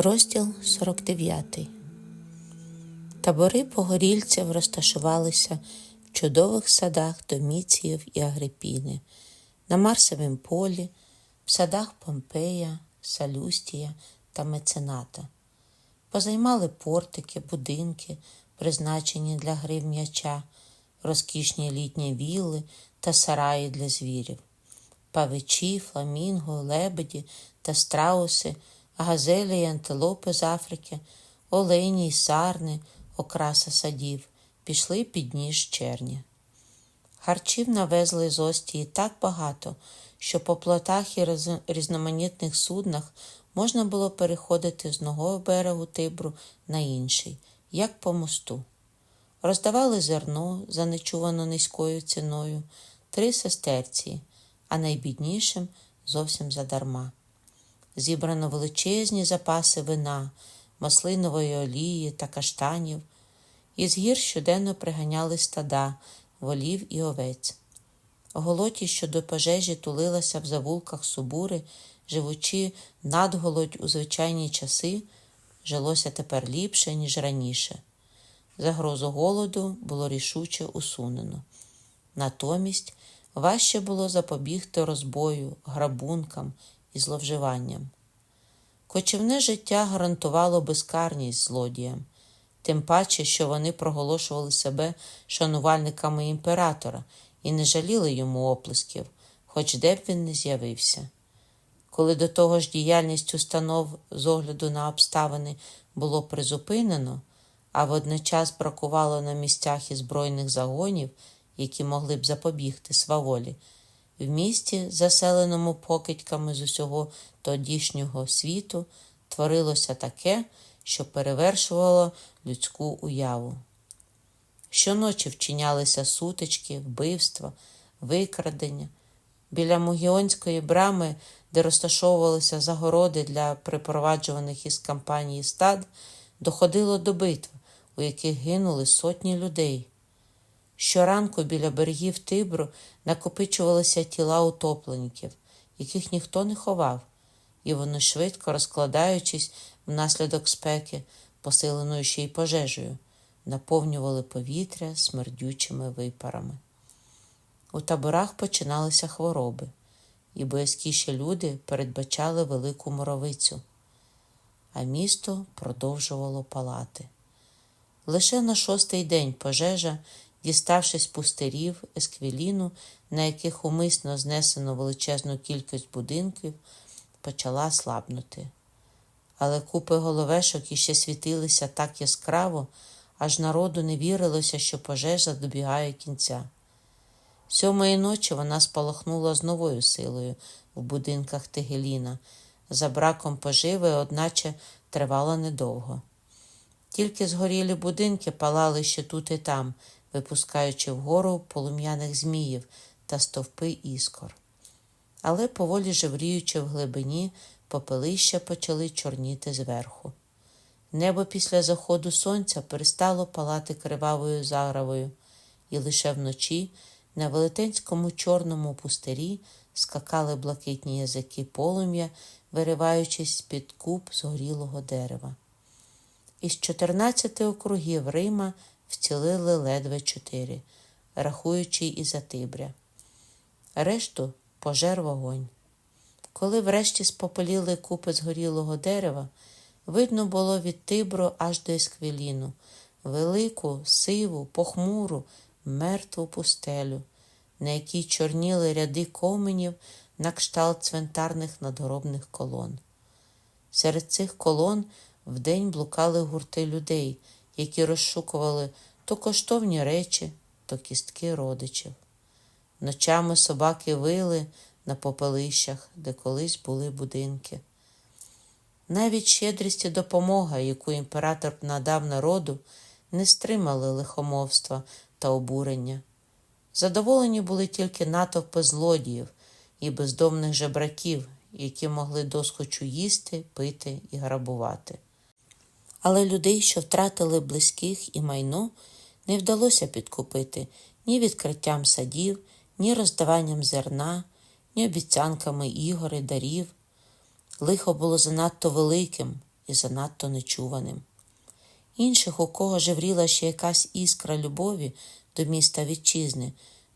Розділ 49 Табори погорільців розташувалися в чудових садах Доміціїв і Агрипіни, на Марсовім полі, в садах Помпея, Салюстія та Мецената. Позаймали портики, будинки, призначені для гри в м'яча, розкішні літні вілли та сараї для звірів павичі, фламінго, лебеді та страуси, газелі й антилопи з Африки, олені й сарни, окраса садів, пішли під ніж черні. Харчів навезли з Остії так багато, що по плотах і різноманітних суднах можна було переходити з одного берегу Тибру на інший, як по мосту. Роздавали зерно за нечувано низькою ціною, три сестерції, а найбіднішим зовсім задарма. Зібрано величезні запаси вина, маслинової олії та каштанів. Із гір щоденно приганяли стада, волів і овець. Голоті, що до пожежі тулилася в завулках Субури, живучи надголодь у звичайні часи, жилося тепер ліпше, ніж раніше. Загрозу голоду було рішуче усунено. Натомість важче було запобігти розбою, грабункам і зловживанням. Кочівне життя гарантувало безкарність злодіям, тим паче, що вони проголошували себе шанувальниками імператора і не жаліли йому оплесків, хоч де б він не з'явився. Коли до того ж діяльність установ з огляду на обставини було призупинено, а водночас бракувало на місцях і збройних загонів, які могли б запобігти сваволі, в місті, заселеному покидьками з усього тодішнього світу, творилося таке, що перевершувало людську уяву. Щоночі вчинялися сутички, вбивства, викрадення. Біля Мугіонської брами, де розташовувалися загороди для припроваджуваних із кампанії стад, доходило до битв, у яких гинули сотні людей. Щоранку біля берегів Тибру накопичувалися тіла утопленників, яких ніхто не ховав, і вони швидко розкладаючись внаслідок спеки, посиленою ще й пожежею, наповнювали повітря смердючими випарами. У таборах починалися хвороби, і боязкіші люди передбачали велику моровицю, а місто продовжувало палати. Лише на шостий день пожежа, діставшись пустирів, есквіліну, на яких умисно знесено величезну кількість будинків, почала слабнути. Але купи головешок іще світилися так яскраво, аж народу не вірилося, що пожежа добігає кінця. Сьомої ночі вона спалахнула з новою силою в будинках Тегеліна. За браком поживи, одначе, тривала недовго. Тільки згорілі будинки палали ще тут і там, випускаючи вгору полум'яних зміїв та стовпи іскор. Але поволі жевріючи в глибині, попелища почали чорніти зверху. Небо після заходу сонця перестало палати кривавою загравою, і лише вночі на велетенському чорному пустирі скакали блакитні язики полум'я, вириваючись з-під куб згорілого дерева. Із 14 округів Рима вцілили ледве чотири, рахуючи і Затибря. Решту пожер вогонь. Коли врешті спопеліли купи згорілого дерева, видно було від Тибру аж до Есквіліну, велику, сиву, похмуру, мертву пустелю, на якій чорніли ряди коменів на кшталт цвинтарних надгробних колон. Серед цих колон вдень блукали гурти людей, які розшукували то коштовні речі, то кістки родичів. Ночами собаки вили на попелищах, де колись були будинки. Навіть щедрість і допомога, яку імператор надав народу, не стримали лихомовства та обурення. Задоволені були тільки натовпи злодіїв і бездомних жебраків, які могли досхочу їсти, пити і грабувати. Але людей, що втратили близьких і майно, не вдалося підкупити ні відкриттям садів, ні роздаванням зерна, ні обіцянками ігор і дарів. Лихо було занадто великим, і занадто нечуваним. Інших, у кого жевріла ще якась іскра любові до міста вітчизни,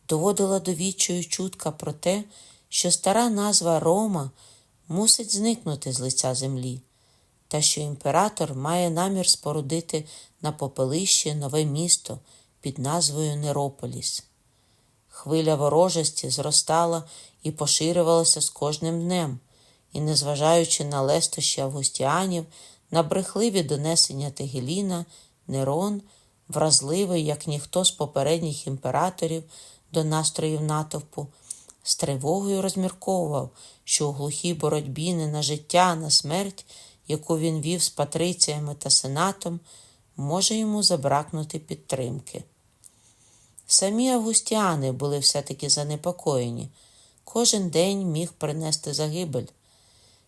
доводила до відчаю чутка про те, що стара назва Рома мусить зникнути з лиця землі, та що імператор має намір спорудити на попелищі нове місто під назвою Нерополіс. Хвиля ворожості зростала і поширювалася з кожним днем, і, незважаючи на лестощі августіанів, на брехливі донесення Тегеліна, Нерон, вразливий, як ніхто з попередніх імператорів до настроїв натовпу, з тривогою розмірковував, що у глухій боротьбі не на життя, а на смерть, яку він вів з патриціями та сенатом, може йому забракнути підтримки. Самі августіани були все-таки занепокоєні. Кожен день міг принести загибель.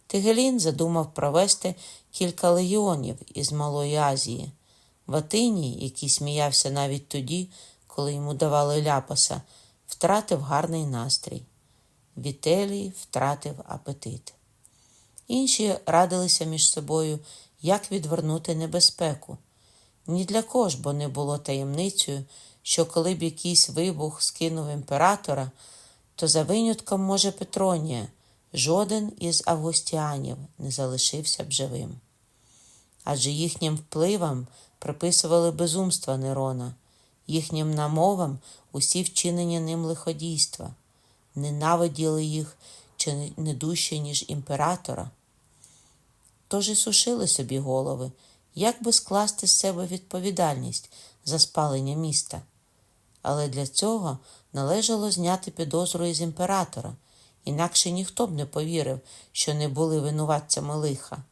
Тигелін задумав провести кілька легіонів із Малої Азії. Ватиній, який сміявся навіть тоді, коли йому давали ляпаса, втратив гарний настрій. Вітелій втратив апетит. Інші радилися між собою, як відвернути небезпеку. Ні для кого бо не було таємницею, що коли б якийсь вибух скинув імператора, то за винятком, може, Петронія, жоден із августіанів не залишився б живим. Адже їхнім впливам приписували безумства Нерона, їхнім намовам усі вчинення ним лиходійства, ненавиділи їх чи не дужче, ніж імператора. Тож і сушили собі голови, як би скласти з себе відповідальність за спалення міста. Але для цього належало зняти підозру із імператора, інакше ніхто б не повірив, що не були винуватцями лиха.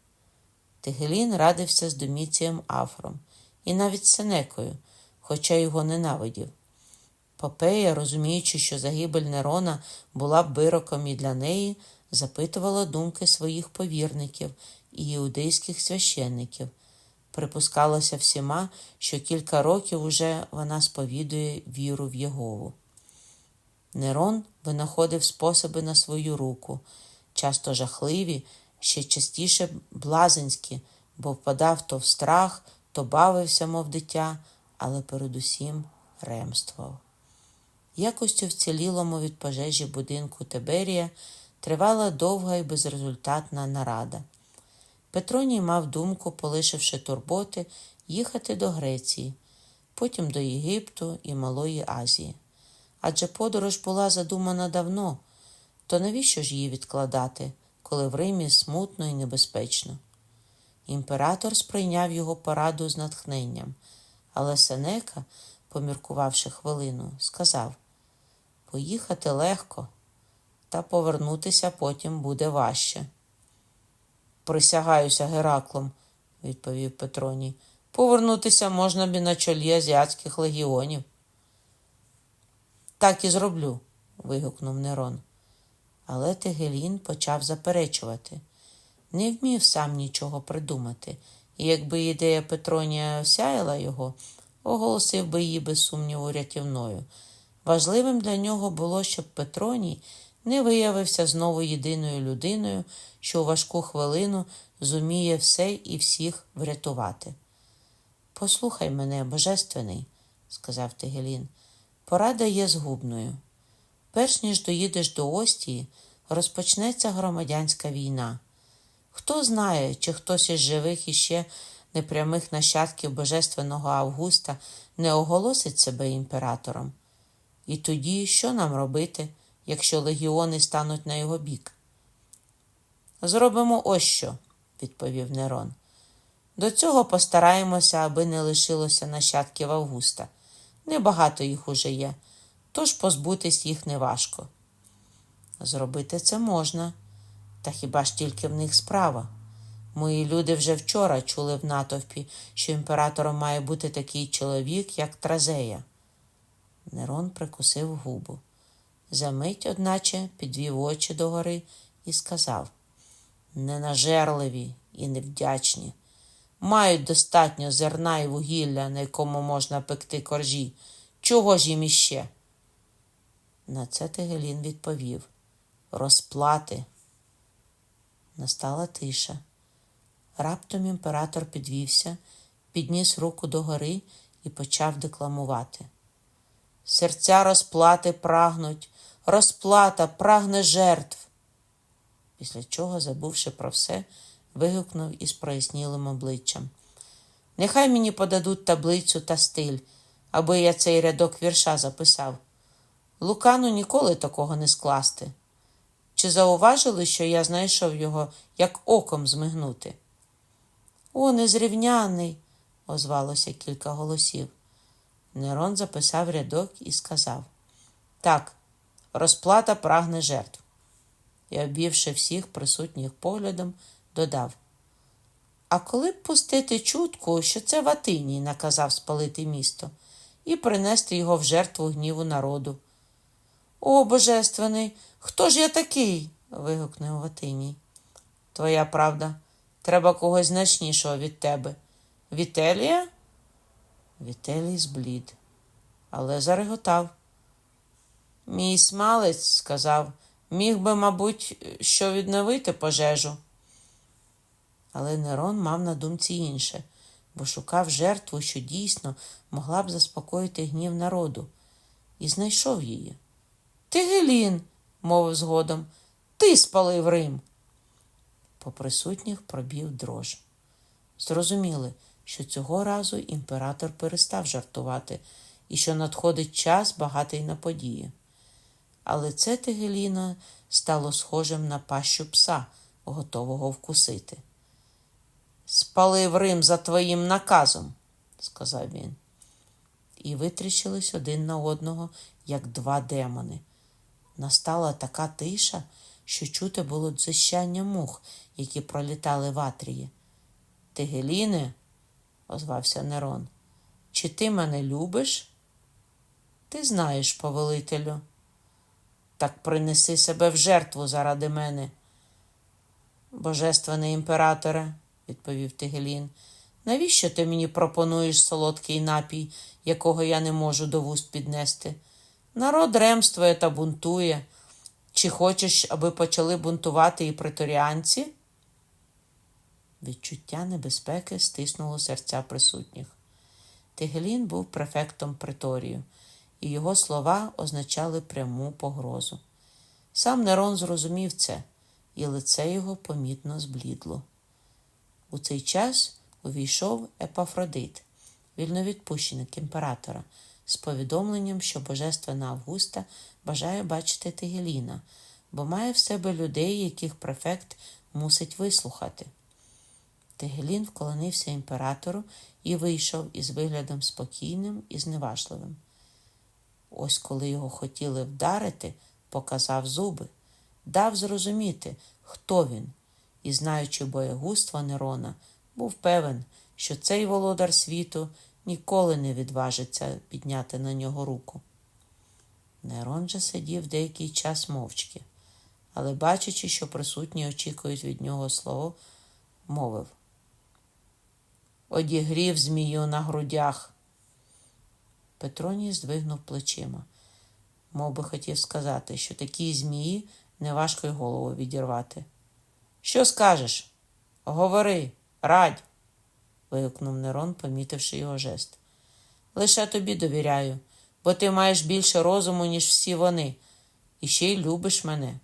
Тигелін радився з Доміцієм Афром і навіть Сенекою, хоча його ненавидів. Попея, розуміючи, що загибель Нерона була б вироком і для неї, запитувала думки своїх повірників і іудейських священників. Припускалося всіма, що кілька років уже вона сповідує віру в Єгову. Нерон винаходив способи на свою руку, часто жахливі, ще частіше блазенські, бо впадав то в страх, то бавився, мов дитя, але передусім ремствував. Якось у вцілілому від пожежі будинку Тиберія тривала довга і безрезультатна нарада. Петроній мав думку, полишивши турботи, їхати до Греції, потім до Єгипту і Малої Азії. Адже подорож була задумана давно, то навіщо ж її відкладати, коли в Римі смутно і небезпечно? Імператор сприйняв його пораду з натхненням, але Сенека, поміркувавши хвилину, сказав поїхати легко, та повернутися потім буде важче. Присягаюся Гераклом, відповів Петроній. Повернутися можна б і на чолі азіатських легіонів. Так і зроблю, вигукнув Нерон. Але Тегелін почав заперечувати. Не вмів сам нічого придумати, і якби ідея Петронія осяяла його, оголосив би її без сумніву рятівною. Важливим для нього було, щоб Петроній не виявився знову єдиною людиною, що у важку хвилину зуміє все і всіх врятувати. Послухай мене, Божественний, сказав Тегелін, порада є згубною. Перш ніж доїдеш до Остії, розпочнеться громадянська війна. Хто знає, чи хтось із живих іще непрямих нащадків Божественного Августа не оголосить себе імператором? І тоді що нам робити, якщо легіони стануть на його бік? Зробимо ось що, відповів Нерон. До цього постараємося, аби не лишилося нащадків Августа. Небагато їх уже є, тож позбутись їх неважко. Зробити це можна, та хіба ж тільки в них справа? Мої люди вже вчора чули в натовпі, що імператором має бути такий чоловік, як Тразея. Нерон прикусив губу. Замить, одначе, підвів очі догори і сказав ненажерливі і невдячні. Мають достатньо зерна і вугілля, на якому можна пекти коржі. Чого ж їм іще? На це Тегелін відповів розплати. Настала тиша. Раптом імператор підвівся, підніс руку догори і почав декламувати. Серця розплати прагнуть, розплата прагне жертв. Після чого, забувши про все, вигукнув із прояснілим обличчям. Нехай мені подадуть таблицю та стиль, аби я цей рядок вірша записав. Лукану ніколи такого не скласти. Чи зауважили, що я знайшов його, як оком змигнути? О, незрівняний, озвалося кілька голосів. Нерон записав рядок і сказав Так, розплата прагне жертв. І, обвівши всіх присутніх поглядом, додав А коли б пустити чутку, що це Ватиній наказав спалити місто і принести його в жертву гніву народу. О, божественний, хто ж я такий? вигукнув Ватиній. Твоя правда, треба когось значнішого від тебе. Вітелія? Вітелій зблід, але зареготав. Мій смалець сказав, міг би, мабуть, що відновити пожежу. Але Нерон мав на думці інше, бо шукав жертву, що дійсно могла б заспокоїти гнів народу, і знайшов її. Ти Гелін, мовив згодом, ти спалив Рим. По присутніх пробів дрож. Зрозуміли, що цього разу імператор перестав жартувати і що надходить час багатий на події. Але це Тегеліна стало схожим на пащу пса, готового вкусити. Спалив Рим за твоїм наказом, сказав він. І витріщились один на одного, як два демони. Настала така тиша, що чути було дзищання мух, які пролітали в Атрії. Тигеліне, озвався Нерон, чи ти мене любиш? Ти знаєш, повелителю. Так принеси себе в жертву заради мене. Божественний імператоре, відповів Тигелін, навіщо ти мені пропонуєш солодкий напій, якого я не можу до вуст піднести? Народ ремствує та бунтує. Чи хочеш, аби почали бунтувати і преторіанці? Відчуття небезпеки стиснуло серця присутніх. Тигелін був префектом преторію, і його слова означали пряму погрозу. Сам Нерон зрозумів це, і лице його помітно зблідло. У цей час увійшов Епафродит, вільновідпущеник імператора, з повідомленням, що божественна Августа бажає бачити Тигеліна, бо має в себе людей, яких префект мусить вислухати. Тигелін вклонився імператору і вийшов із виглядом спокійним і зневажливим. Ось коли його хотіли вдарити, показав зуби, дав зрозуміти, хто він, і, знаючи боєгуство Нерона, був певен, що цей володар світу ніколи не відважиться підняти на нього руку. Нерон же сидів деякий час мовчки, але, бачачи, що присутні очікують від нього слово, мовив Одігрів змію на грудях. Петроній здвигнув плечима, мов би хотів сказати, що такій змії неважко й голову відірвати. Що скажеш? Говори, радь вигукнув Нерон, помітивши його жест. Лише тобі довіряю, бо ти маєш більше розуму, ніж всі вони, і ще й любиш мене.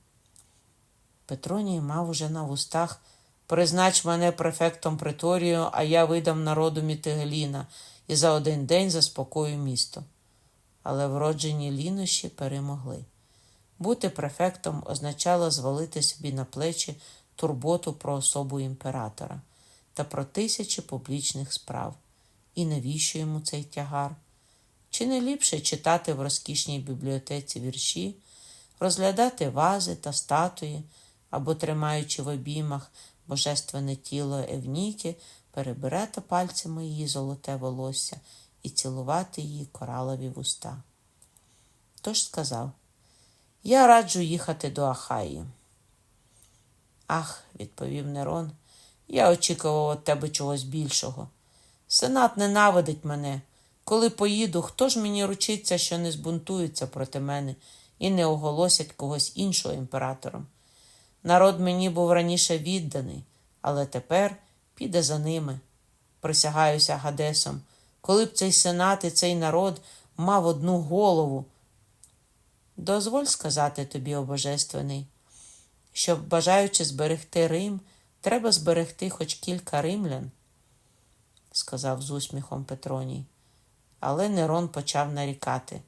Петроній мав уже на вустах признач мене префектом приторію, а я видам народу Мітигеліна і за один день заспокою місто. Але вроджені лінощі перемогли. Бути префектом означало звалити собі на плечі турботу про особу імператора та про тисячі публічних справ. І навіщо йому цей тягар? Чи не ліпше читати в розкішній бібліотеці вірші, розглядати вази та статуї або, тримаючи в обіймах божественне тіло Евніки, перебирати пальцями її золоте волосся і цілувати її коралові вуста? Тож сказав: Я раджу їхати до Ахаї. Ах, відповів Нерон. Я очікував від тебе чогось більшого. Сенат ненавидить мене. Коли поїду, хто ж мені ручиться, що не збунтуються проти мене і не оголосять когось іншого імператором? Народ мені був раніше відданий, але тепер, піде за ними. Присягаюся Гадесом, коли б цей сенат і цей народ мав одну голову. Дозволь сказати тобі, о Божественний, щоб, бажаючи зберегти Рим, треба зберегти хоч кілька римлян, сказав з усміхом Петроній. Але Нерон почав нарікати.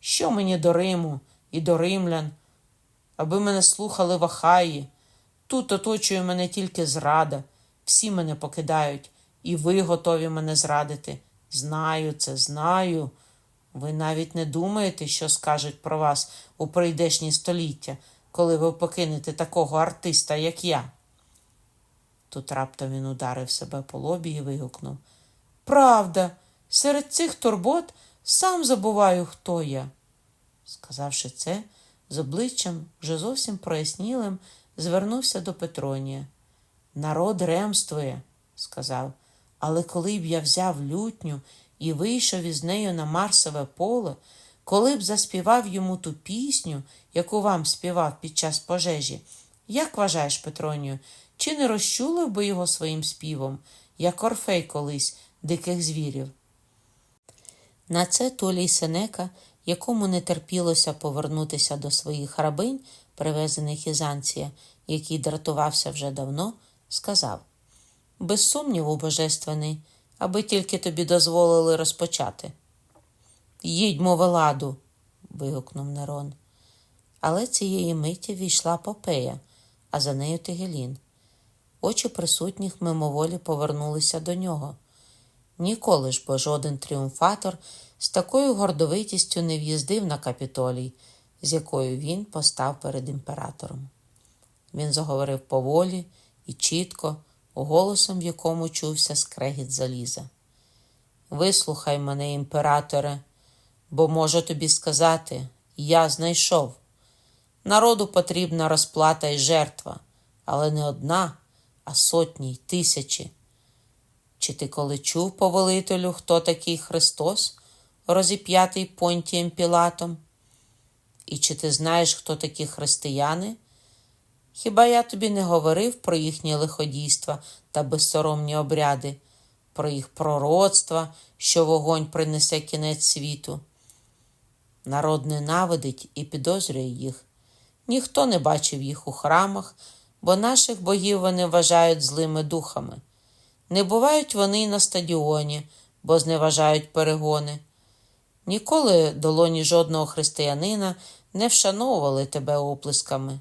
Що мені до Риму і до римлян, аби мене слухали в Ахаї? Тут оточує мене тільки зрада, всі мене покидають, і ви готові мене зрадити. Знаю це, знаю. Ви навіть не думаєте, що скажуть про вас у прийдешні століття, коли ви покинете такого артиста, як я. Тут раптом він ударив себе по лобі і вигукнув Правда, серед цих турбот сам забуваю, хто я. Сказавши це, з обличчям вже зовсім прояснілим, звернувся до Петронія. Народ ремствує, сказав, але коли б я взяв лютню і вийшов із нею на Марсове поле, коли б заспівав йому ту пісню, яку вам співав під час пожежі, як вважаєш, Петронію, чи не розчулив би його своїм співом, як Орфей колись диких звірів? На це Толій Сенека, якому не терпілося повернутися до своїх рабинь, привезених із Анція, який дратувався вже давно, сказав без сумніву, божественний, аби тільки тобі дозволили розпочати. Їдьмо в Еладу, вигукнув Нерон. Але цієї миті війшла Попея, а за нею Тигелін. Очі присутніх мимоволі повернулися до нього. Ніколи ж бо жоден тріумфатор з такою гордовитістю не в'їздив на капітолій, з якою він постав перед імператором. Він заговорив поволі і чітко, голосом в якому чувся скрегіт заліза. Вислухай мене, імператоре, бо можу тобі сказати, я знайшов. Народу потрібна розплата і жертва, але не одна, а сотні й тисячі. Чи ти коли чув, повелителю, хто такий Христос, розіп'ятий Понтієм Пілатом? І чи ти знаєш, хто такі християни? Хіба я тобі не говорив про їхні лиходійства та безсоромні обряди, про їх пророцтва, що вогонь принесе кінець світу? Народ ненавидить і підозрює їх. Ніхто не бачив їх у храмах, бо наших богів вони вважають злими духами. Не бувають вони й на стадіоні, бо зневажають перегони. Ніколи долоні жодного християнина не вшановували тебе оплесками.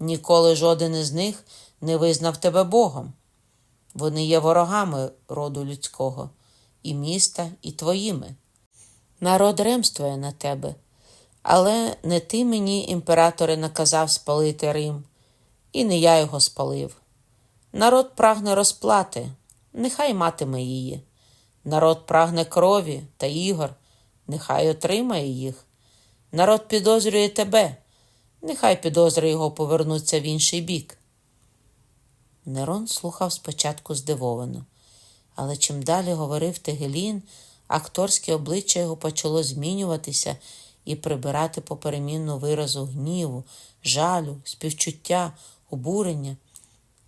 Ніколи жоден із них не визнав тебе Богом. Вони є ворогами роду людського, і міста, і твоїми. Народ ремствує на тебе, але не ти мені, імператоре, наказав спалити Рим, і не я його спалив. Народ прагне розплати, нехай матиме її. Народ прагне крові та ігор, нехай отримає їх. Народ підозрює тебе, нехай підозри його повернуться в інший бік. Нерон слухав спочатку здивовано, але чим далі говорив Тегелін, акторське обличчя його почало змінюватися і прибирати поперемінну виразу гніву, жалю, співчуття, обурення.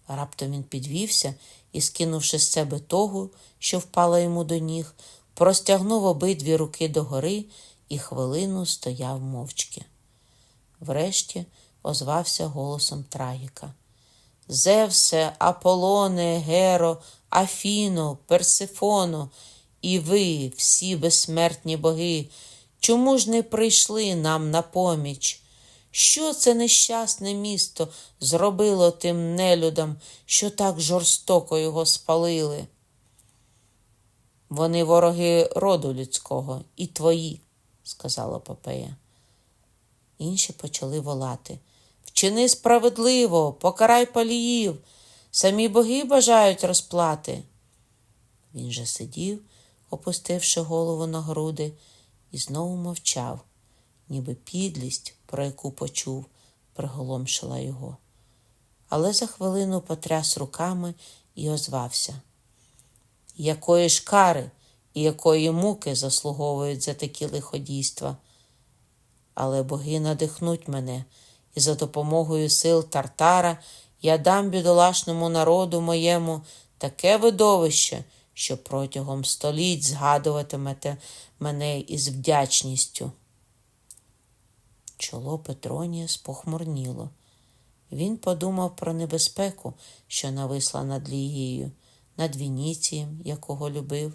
Раптом він підвівся і, скинувши з себе тогу, що впала йому до ніг, простягнув обидві руки догори і хвилину стояв мовчки. Врешті озвався голосом трагіка. Зевсе, Аполоне, Геро, Афіно, Персифоно, і ви, всі безсмертні боги, чому ж не прийшли нам на поміч? Що це нещасне місто зробило тим нелюдам, що так жорстоко його спалили? Вони вороги роду людського і твої, сказала Попея. Інші почали волати. Вчини справедливо, покарай паліїв, самі боги бажають розплати. Він же сидів, опустивши голову на груди, і знову мовчав, ніби підлість, про яку почув, приголомшила його. Але за хвилину потряс руками і озвався. Якої ж кари і якої муки заслуговують за такі лиходійства? Але боги надихнуть мене, і за допомогою сил Тартара я дам бідолашному народу моєму таке видовище, що протягом століть згадуватимете мене із вдячністю. Чоло Петронія спохмурніло. Він подумав про небезпеку, що нависла над Лігією, над Вініцієм, якого любив,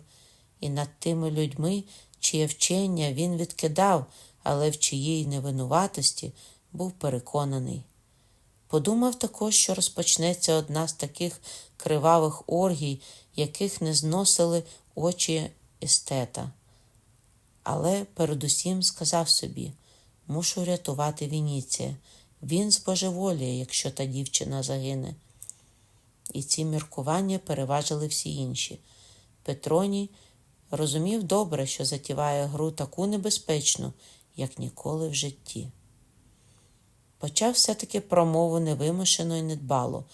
і над тими людьми, чиє вчення він відкидав, але в чиїй невинуватості був переконаний. Подумав також, що розпочнеться одна з таких кривавих оргій, яких не зносили очі естета. Але передусім сказав собі мушу рятувати Вініція. Він збожеволіє, якщо та дівчина загине. І ці міркування переважили всі інші. Петроній розумів добре, що затіває гру таку небезпечну, як ніколи в житті. Почав все-таки промову невимушено і недбало,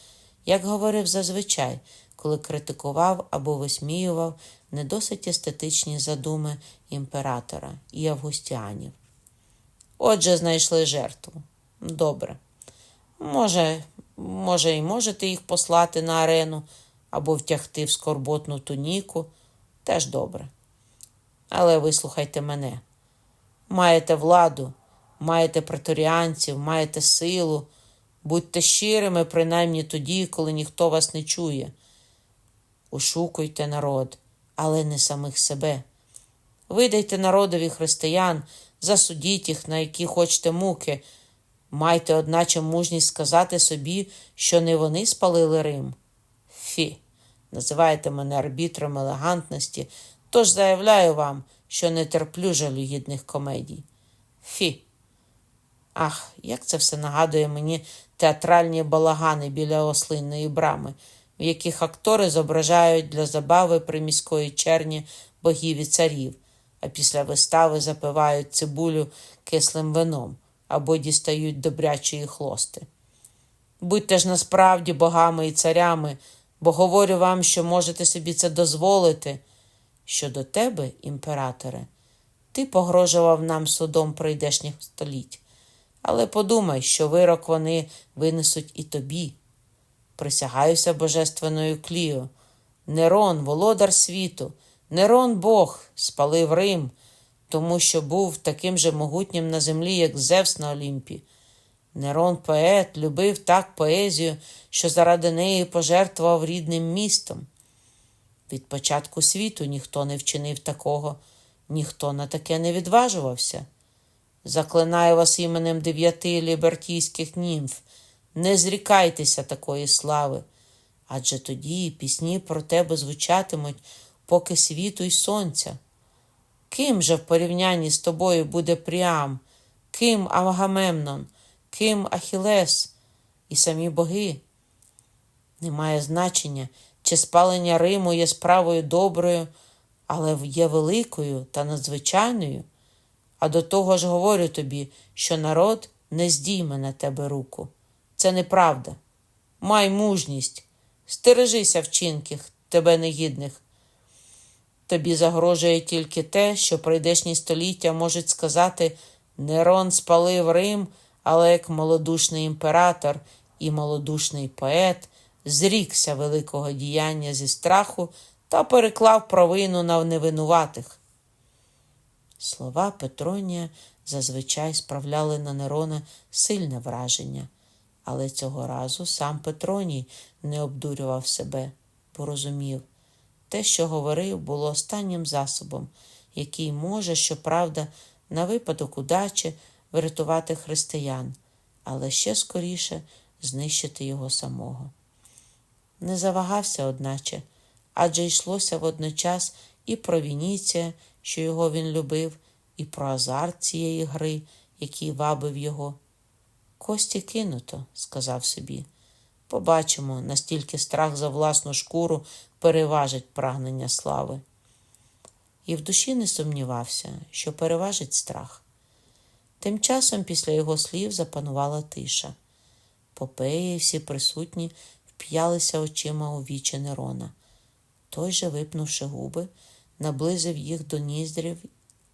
як говорив зазвичай, коли критикував або висміював недосить естетичні задуми імператора і августіанів. Отже, знайшли жертву. Добре. Може, може, і можете їх послати на арену або втягти в скорботну туніку. Теж добре. Але вислухайте мене. Маєте владу, маєте преторіанців, маєте силу. Будьте щирими, принаймні тоді, коли ніхто вас не чує. Ушукуйте народ, але не самих себе. Видайте народові християн, засудіть їх, на які хочете муки. Майте, одначе, мужність сказати собі, що не вони спалили Рим. Фі, називаєте мене арбітром елегантності, тож заявляю вам, що не терплю жалюгідних комедій. Фі. Ах, як це все нагадує мені театральні балагани біля ослинної брами, в яких актори зображають для забави приміської черні богів і царів, а після вистави запивають цибулю кислим вином або дістають добрячої хлости. Будьте ж насправді богами і царями, бо говорю вам, що можете собі це дозволити. Щодо тебе, імператоре, ти погрожував нам судом прийдешніх століть. Але подумай, що вирок вони винесуть і тобі. Присягаюся божественною кліо. Нерон, володар світу, Нерон Бог, спалив Рим, тому що був таким же могутнім на землі, як Зевс на Олімпі. Нерон поет любив так поезію, що заради неї пожертвував рідним містом. Від початку світу ніхто не вчинив такого, ніхто на таке не відважувався. Заклинаю вас іменем дев'яти лібертійських німф, не зрікайтеся такої слави, адже тоді пісні про тебе звучатимуть поки світу й сонця. Ким же в порівнянні з тобою буде Пріам, ким Авгамемнон, ким Ахілес і самі боги? Немає значення, чи спалення Риму є справою доброю, але є великою та надзвичайною. А до того ж говорю тобі, що народ не здійме на тебе руку. Це неправда. Май мужність, стережися вчинків тебе негідних. Тобі загрожує тільки те, що прийдешні століття можуть сказати Нерон спалив Рим, але як малодушний імператор і малодушний поет зрікся великого діяння зі страху та переклав провину на невинуватих. Слова Петронія зазвичай справляли на Нерона сильне враження, але цього разу сам Петроній не обдурював себе, бо розумів. Те, що говорив, було останнім засобом, який може, щоправда, на випадок удачі врятувати християн, але ще скоріше знищити його самого. Не завагався, одначе, адже йшлося водночас і про Вініція, що його він любив, і про азарт цієї гри, який вабив його. Кості кинуто, сказав собі. Побачимо, настільки страх за власну шкуру переважить прагнення слави. І в душі не сумнівався, що переважить страх. Тим часом після його слів запанувала тиша. Попеї всі присутні вп'ялися очима у вічі Нерона. Той же, випнувши губи, наблизив їх до ніздрів,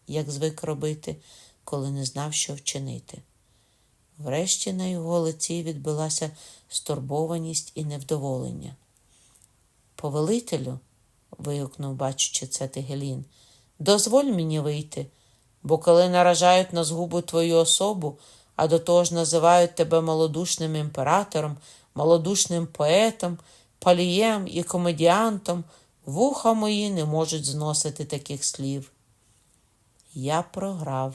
як звик робити, коли не знав, що вчинити. Врешті на його лиці відбилася стурбованість і невдоволення. Повелителю, вигукнув, бачучи це Тигелін, дозволь мені вийти, бо коли наражають на згубу твою особу, а до того ж називають тебе малодушним імператором, малодушним поетом, палієм і комедіантом, вуха мої не можуть зносити таких слів. Я програв,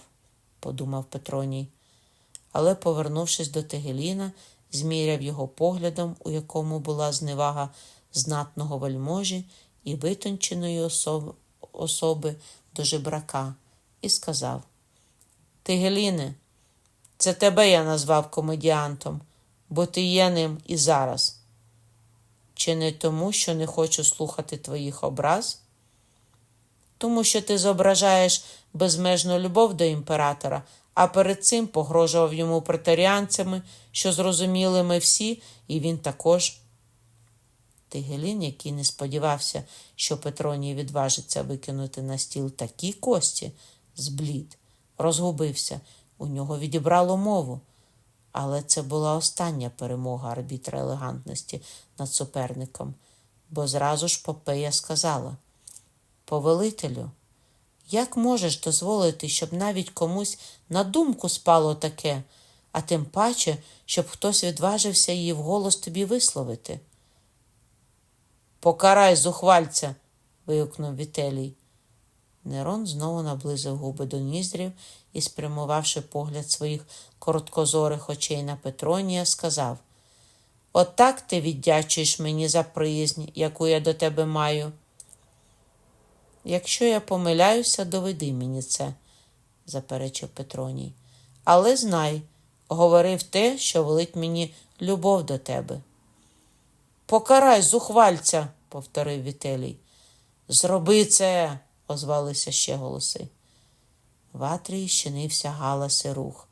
подумав Петроній, але, повернувшись до Тегеліна, зміряв його поглядом, у якому була зневага знатного вельможі і витонченої особ... особи до жебрака, і сказав: Тигеліне, це тебе я назвав комедіантом, бо ти є ним і зараз. Чи не тому, що не хочу слухати твоїх образ? Тому що ти зображаєш безмежну любов до імператора, а перед цим погрожував йому претаріанцями, що зрозуміли ми всі, і він також. Тигелін, який не сподівався, що Петроній відважиться викинути на стіл такі кості, зблід, розгубився, у нього відібрало мову. Але це була остання перемога арбітра елегантності над суперником, бо зразу ж Попея сказала: Повелителю, як можеш дозволити, щоб навіть комусь на думку спало таке, а тим паче, щоб хтось відважився її вголос тобі висловити? Покарай зухвальця. вигукнув Вітелій. Нерон знову наблизив губи до ніздрів і, спрямувавши погляд своїх короткозорих очей на Петронія, сказав: Отак ти віддячуєш мені за приязнь, яку я до тебе маю. Якщо я помиляюся, доведи мені це, заперечив Петроній. Але знай, говорив те, що велить мені любов до тебе. Покарай зухвальця, повторив Вітелій. Зроби це, озвалися ще голоси. В Атрії щинився галас і рух,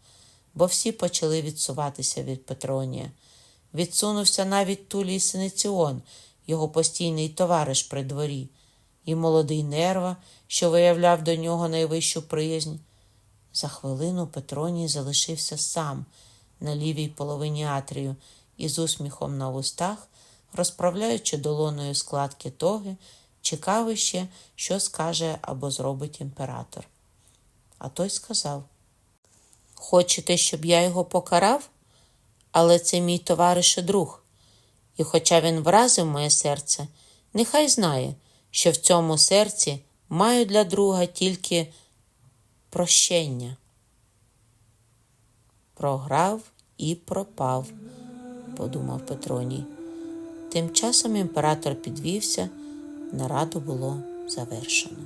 бо всі почали відсуватися від Петронія. Відсунувся навіть Тулій Синиціон, його постійний товариш при дворі, і молодий нерва, що виявляв до нього найвищу приязнь. За хвилину Петроній залишився сам на лівій половині Атрію і з усміхом на вустах, розправляючи долоною складки тоги, чекав іще, що скаже або зробить імператор. А той сказав: Хочете, щоб я його покарав? Але це мій товариш і друг. І хоча він вразив моє серце, нехай знає, що в цьому серці маю для друга тільки прощення. Програв і пропав, подумав Петроній. Тим часом імператор підвівся, нараду було завершено.